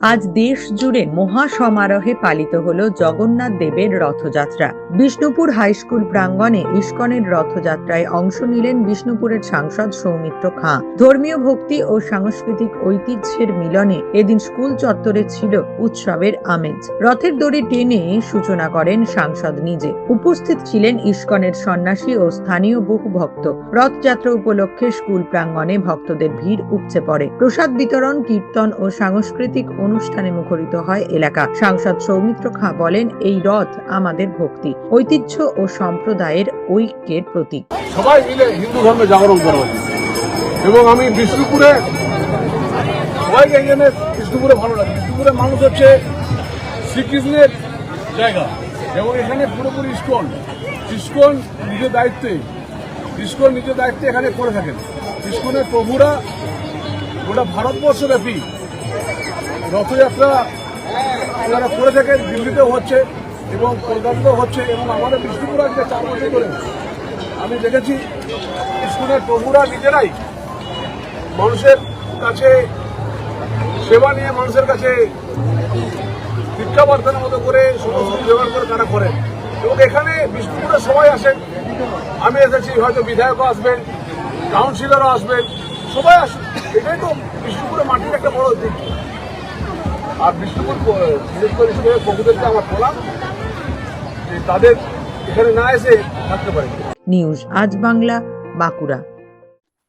আজ দেশ জুড়ে মহা সমারোহে পালিত হলো জগন্নাথ দেবের রথযাত্রা। বিষ্ণুপুর হাই স্কুল প্রাঙ্গণে ইস্কনের রথযাত্রায় অংশ নিলেন বিষ্ণুপুরের সাংসদ সৌমিত্র খাঁ। ধর্মীয় ভক্তি ও সাংস্কৃতিক ঐতিহ্যের মিলনে এদিন স্কুল চত্বরে ছিল উৎসবের আমেজ। রথের দড়ি টেনে সূচনা করেন সাংসদ নিজে। উপস্থিত ছিলেন ইস্কনের সন্ন্যাসী ও স্থানীয় বহু ভক্ত। রথযাত্রা উপলক্ষে স্কুল প্রাঙ্গণে ভক্তদের ভিড় উপচে পড়ে। প্রসাদ বিতরণ, কীর্তন ও সাংস্কৃতিক অনুষ্ঠানে মুখরিত হয় এলাকা। সাংসদ সৌমিত্র খাঁ বলেন, এই রথ আমাদের ভক্তি, ঐতিহ্য ও সম্প্রদায়ের ঐক্যের প্রতীক। সবাই মিলে হিন্দু ধর্মে জাগরণ করা। এবং আমি বিষ্ণুপুরে, সবাইকে জন্য বিষ্ণুপুরে ভালো লাগে। বিষ্ণুপুরের মানুষ হচ্ছে শ্রীকৃষ্ণের জায়গা। এবং এখানে পুরোপুরি ইস্কন। ইস্কন নিজের দায়িত্বে। ইস্কন নিজের দায়িত্বে এখানে করে থাকেন। ইস্কনের প্রভুরা গোটা ভারতবর্ষব্যাপী রথযাত্রা ওনারা করে থাকেন দিল্লিতেও হচ্ছে এবং কলকাতাতেও হচ্ছে এবং আমাদের বিষ্ণুপুর আজকে চার বছর ধরে। আমি দেখেছি স্কুলের প্রভুরা নিজেরাই মানুষের কাছে সেবা নিয়ে মানুষের কাছে ভিক্ষাবর্ধনের মতো করে সমস্ত ব্যবহার করে তারা করেন। এবং এখানে বিষ্ণুপুরে সবাই আসেন। আমি এসেছি, হয়তো বিধায়কও আসবেন, কাউন্সিলরও আসবেন, সবাই আসেন। এটাই তো বিষ্ণুপুরে মাটির একটা বড় দিক। আর বিষ্ণুপুর বিশেষ করে স্কুলের প্রভুদেরকে আমার বলা তাদের এখানে না এসে থাকতে পারে। নিউজ, আজ বাংলা, বাঁকুড়া।